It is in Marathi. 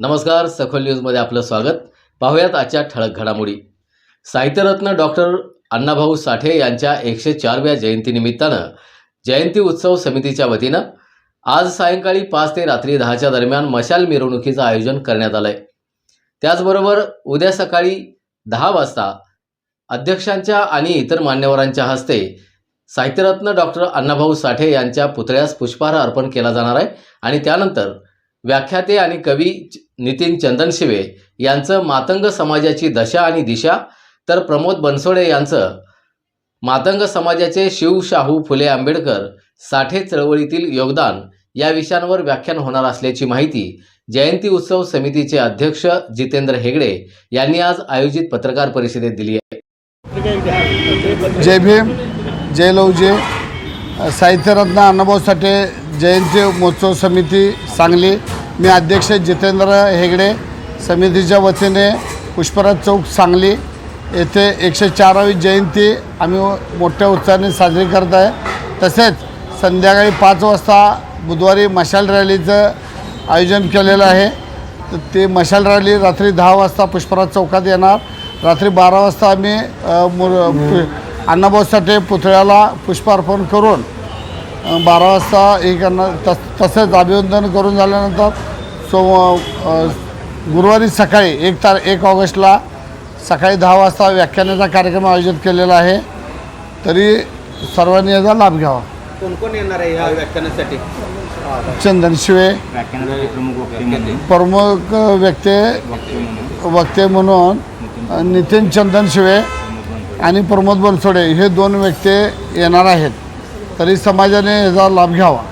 नमस्कार सखोल न्यूजमध्ये आपलं स्वागत. पाहुयात आजच्या ठळक घडामोडी. साहित्यरत्न डॉक्टर अण्णाभाऊ साठे यांच्या एकशे चारव्या जयंतीनिमित्तानं जयंती उत्सव समितीच्या वतीनं आज सायंकाळी पाच ते रात्री दहाच्या दरम्यान मशाल मिरवणुकीचं आयोजन करण्यात आलं आहे त्याचबरोबर उद्या सकाळी दहा वाजता अध्यक्षांच्या आणि इतर मान्यवरांच्या हस्ते साहित्यरत्न डॉक्टर अण्णाभाऊ साठे यांच्या पुतळ्यास पुष्पहार अर्पण केला जाणार आहे आणि त्यानंतर व्याख्याते आणि कवी नितीन चंदनशिवे यांचं मातंग समाजाची दशा आणि दिशा तर प्रमोद बनसोडे यांचं मातंग समाजाचे शिवशाहू फुले आंबेडकर साठे चळवळीतील योगदान या विषयांवर व्याख्यान होणार असल्याची माहिती जयंती उत्सव समितीचे अध्यक्ष जितेंद्र हेगडे यांनी आज आयोजित पत्रकार परिषदेत दिली आहे. जय भीम जय लवजे. साहित्यरत्न अण्णाभाऊ साठे जयंती महोत्सव समिती सांगली. मी अध्यक्ष जितेंद्र हेगडे समितीच्या वतीने पुष्पराज चौक सांगली. येथे एकशे चारावी जयंती आम्ही मोठ्या उत्साहाने साजरी करत आहे. तसेच संध्याकाळी पाच वाजता बुधवारी मशाल रॅलीचं आयोजन केलेलं आहे. तर ते मशाल रॅली रात्री दहा वाजता पुष्पराज चौकात येणार. रात्री बारा वाजता आम्ही मुर अण्णाभाऊ साठे पुतळ्याला पुष्पार्पण करून बारा वाजता हे करणार तस तसेच अभिवंदन करून झाल्यानंतर सो गुरुवारी सकाळी एक तार एक ऑगस्टला सकाळी दहा वाजता व्याख्यानाचा कार्यक्रम आयोजित केलेला आहे. तरी सर्वांनी याचा लाभ घ्यावा. कोण कोण येणार आहे या व्याख्यानासाठी? चंदन शिवे. प्रमुख व्यक्ती वक्ते म्हणून. नितीन चंदन शिवे. आणि प्रमोद बनसोडे हे दोन व्यक्ती येणार आहेत. तरी समाजाने याचा लाभ घ्यावा.